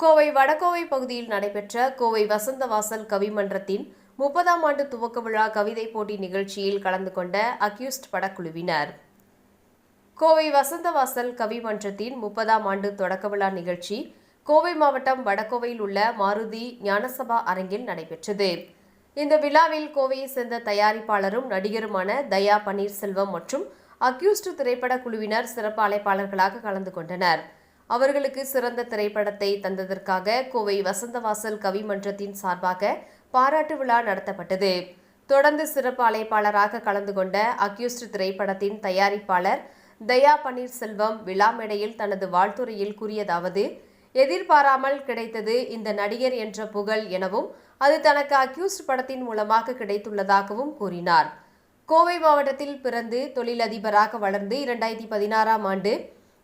கோவை வடகோவை பகுதியில் நடைபெற்ற கோவை வசந்தவாசல் கவிமன்றத்தின் முப்பதாம் ஆண்டு துவக்க விழா கவிதை போட்டி நிகழ்ச்சியில் கலந்து கொண்ட அக்யூஸ்ட் படக்குழுவினர். கோவை வசந்தவாசல் கவிமன்றத்தின் முப்பதாம் ஆண்டு தொடக்க விழா நிகழ்ச்சி கோவை மாவட்டம் வடகோவையில் உள்ள மாருதி ஞானசபா அரங்கில் நடைபெற்றது. இந்த விழாவில் கோவையை சேர்ந்த தயாரிப்பாளரும் நடிகருமான தயா பன்னீர்செல்வம் மற்றும் அக்யூஸ்ட் திரைப்பட குழுவினர் சிறப்பு அழைப்பாளர்களாக கலந்து கொண்டனர். அவர்களுக்கு சிறந்த திரைப்படத்தை தந்ததற்காக கோவை வசந்தவாசல் கவிமன்றத்தின் சார்பாக பாராட்டு விழா நடத்தப்பட்டது. தொடர்ந்து சிறப்பு அழைப்பாளராக கலந்து கொண்ட அக்யூஸ்ட் திரைப்படத்தின் தயாரிப்பாளர் தயா பன்னீர்செல்வம் விழா மேடையில் தனது வாழ்த்துறையில் கூறியதாவது எதிர்பாராமல் கிடைத்தது இந்த நடிகர் என்ற புகழ் எனவும் அது தனக்கு அக்யூஸ்ட் படத்தின் மூலமாக கிடைத்துள்ளதாகவும் கூறினார். கோவை மாவட்டத்தில் பிறந்து தொழிலதிபராக வளர்ந்து இரண்டாயிரத்தி பதினாறாம் ஆண்டு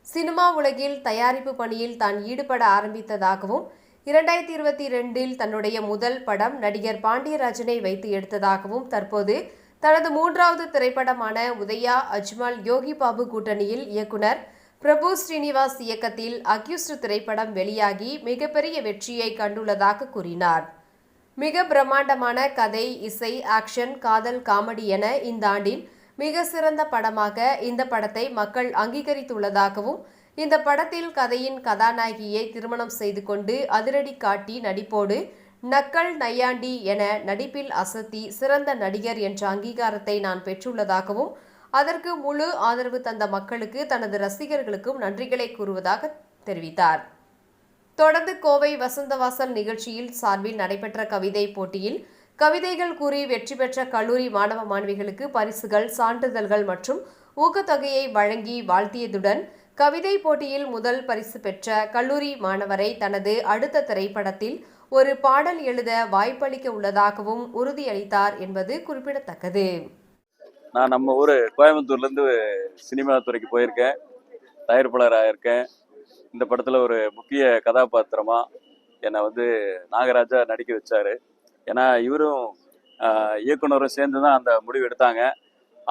சினிமா உலகில் தயாரிப்பு பணியில் தான் ஈடுபட ஆரம்பித்ததாகவும் இரண்டாயிரத்தி இருபத்தி ரெண்டில் தன்னுடைய முதல் படம் நடிகர் பாண்டியராஜனை வைத்து எடுத்ததாகவும் தற்போது தனது மூன்றாவது திரைப்படமான உதயா அஜ்மல் யோகி பாபு கூட்டணியில் இயக்குனர் பிரபு ஸ்ரீனிவாஸ் இயக்கத்தில் அக்யூஸ்ட் திரைப்படம் வெளியாகி மிகப்பெரிய வெற்றியை கண்டுள்ளதாக கூறினார். மிக பிரம்மாண்டமான கதை இசை ஆக்ஷன் காதல் காமெடி என இந்த ஆண்டின் மிக சிறந்த படமாக இந்த படத்தை மக்கள் அங்கீகரித்துள்ளதாகவும் இந்த படத்தில் கதையின் கதாநாயகியை திருமணம் செய்து கொண்டு அதிரடி காட்டி நடிப்போடு நக்கல் நையாண்டி என நடிப்பில் அசத்தி சிறந்த நடிகர் என்ற அங்கீகாரத்தை நான் பெற்றுள்ளதாகவும் அதற்கு முழு ஆதரவு தந்த மக்களுக்கு தனது ரசிகர்களுக்கும் நன்றிகளை கூறுவதாக தெரிவித்தார். தொடர்ந்து கோவை வசந்தவாசல் நிகழ்ச்சியில் சார்பில் நடைபெற்ற கவிதை போட்டியில் கவிதைகள் கூறி வெற்றி பெற்ற கல்லூரி மாணவ மாணவிகளுக்கு பரிசுகள் சான்றிதழ்கள் மற்றும் ஊக்கத்தொகையை வழங்கி வாழ்த்தியதுடன் கவிதை போட்டியில் முதல் பரிசு பெற்ற கல்லூரி மாணவரை தனது அடுத்த திரைப்படத்தில் ஒரு பாடல் எழுத வாய்ப்பளிக்க உள்ளதாகவும் உறுதியளித்தார் என்பது குறிப்பிடத்தக்கது. நான் நம்ம ஊர் கோயம்புத்தூர்லேருந்து சினிமா துறைக்கு போயிருக்கேன். தயாரிப்பாளராக இருக்கேன். இந்த படத்தில் ஒரு முக்கிய கதாபாத்திரமாக என்னை வந்து நாகராஜா நடிக்க வச்சாரு. ஏன்னா இவரும் இயக்குனரும் சேர்ந்து தான் அந்த முடிவு எடுத்தாங்க.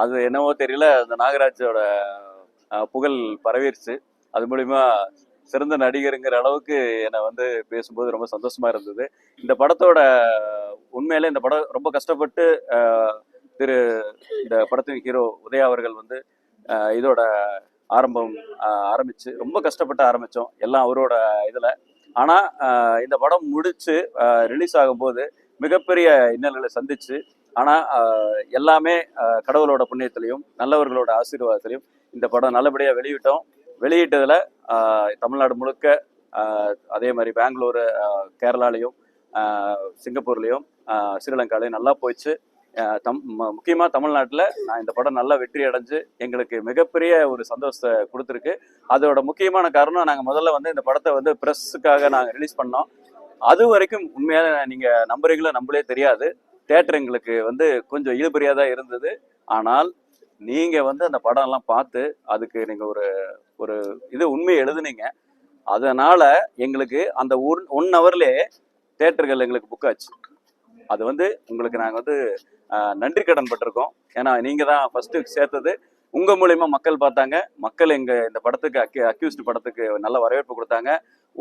அது என்னவோ தெரியல அந்த நாகராஜோட புகழ் பரவிருச்சு. அது மூலிமா சிறந்த நடிகருங்கிற அளவுக்கு என்னை வந்து பேசும்போது ரொம்ப சந்தோஷமா இருந்தது. இந்த படத்தோட உண்மையில இந்த படம் ரொம்ப கஷ்டப்பட்டு திரு இந்த படத்தின் ஹீரோ உதயா அவர்கள் வந்து இதோட ஆரம்பம் ஆரம்பிச்சு ரொம்ப கஷ்டப்பட்டு ஆரம்பித்தோம் எல்லாம் அவரோட இதில். ஆனால் இந்த படம் முடிச்சு ரிலீஸ் ஆகும்போது மிகப்பெரிய இன்னல்களை சந்திச்சு ஆனால் எல்லாமே கடவுளோட புண்ணியத்திலையும் நல்லவர்களோட ஆசீர்வாதத்திலையும் இந்த படம் நல்லபடியாக வெளியிட்டோம். வெளியிட்டதில் தமிழ்நாடு முழுக்க அதே மாதிரி பெங்களூர் கேரளாலையும் சிங்கப்பூர்லேயும் ஸ்ரீலங்காலையும் நல்லா போயிடுச்சு தம் முக்கியமாக தமிழ்நாட்டில் நான் இந்த படம் நல்லா வெற்றி அடைஞ்சு எங்களுக்கு மிகப்பெரிய ஒரு சந்தோஷத்தை கொடுத்துருக்கு. அதோட முக்கியமான காரணம் நாங்கள் முதல்ல வந்து இந்த படத்தை வந்து ப்ரெஸ்ஸுக்காக நாங்கள் ரிலீஸ் பண்ணோம். அது வரைக்கும் உண்மையான நீங்க நம்புறீங்களோ நம்மளே தெரியாது. தேட்டர் எங்களுக்கு வந்து கொஞ்சம் இழுபறியா தான் இருந்தது. ஆனால் நீங்க வந்து அந்த படம் எல்லாம் பார்த்து அதுக்கு நீங்க ஒரு ஒரு இது உண்மையை எழுதுனீங்க. அதனால எங்களுக்கு அந்த ஒன் ஒன் ஹவர்லேயே தேட்டர்கள் எங்களுக்கு புக் ஆச்சு. அது வந்து உங்களுக்கு நாங்கள் வந்து நன்றி கடன் பட்டிருக்கோம். ஏன்னா நீங்க தான் ஃபர்ஸ்ட் சேர்த்தது. உங்கள் மூலயமா மக்கள் பார்த்தாங்க. மக்கள் எங்கள் இந்த படத்துக்கு அக்யூ அக்யூஸ்ட் படத்துக்கு நல்ல வரவேற்பு கொடுத்தாங்க.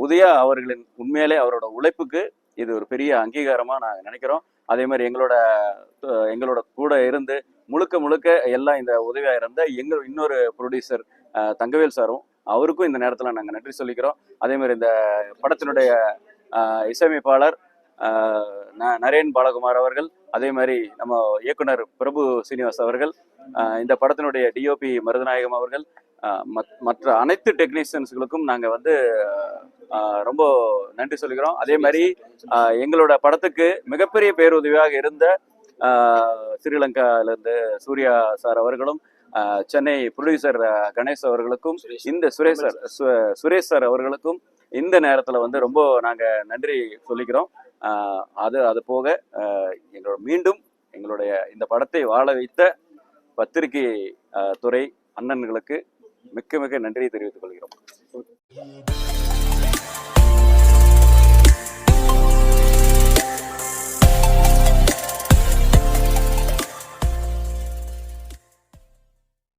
உதயா அவர்களின் உண்மையிலே அவரோட உழைப்புக்கு இது ஒரு பெரிய அங்கீகாரமாக நாங்கள் நினைக்கிறோம். அதே மாதிரி எங்களோட எங்களோட கூட இருந்து முழுக்க முழுக்க எல்லாம் இந்த உதவியாக இருந்த எங்க இன்னொரு ப்ரொடியூசர் தங்கவேல் சாரும் அவருக்கும் இந்த நேரத்தில் நாங்கள் நன்றி சொல்லிக்கிறோம். அதே மாதிரி இந்த படத்தினுடைய இசையமைப்பாளர் ந- நரேன் பாலகுமார் அவர்கள் அதே மாதிரி நம்ம இயக்குனர் பிரபு சீனிவாஸ் அவர்கள் இந்த படத்தினுடைய டிஓபி மருதநாயகம் அவர்கள் மற்ற அனைத்து டெக்னீஷியன்ஸ்களுக்கும் நாங்கள் வந்து ஆஹ், ரொம்ப நன்றி சொல்லிக்கிறோம். அதே மாதிரி எங்களோட படத்துக்கு மிகப்பெரிய பேருதவியாக இருந்த ஆஹ், ஸ்ரீலங்காவிலிருந்து சூர்யா சார் அவர்களும் ஆஹ், சென்னை ப்ரொடியூசர் கணேஷ் அவர்களுக்கும் இந்த சுரேஷ் சார் சுரேஷ் சார் அவர்களுக்கும் இந்த நேரத்தில் வந்து ரொம்ப நாங்கள் நன்றி சொல்லிக்கிறோம். ஆஹ், அது அது போக எங்களோட மீண்டும் எங்களுடைய இந்த படத்தை வாழ வைத்த பத்திரிகை துறை அண்ணன்களுக்கு மிக்க மிக நன்றியை தெரிவித்துக் கொள்கிறோம்.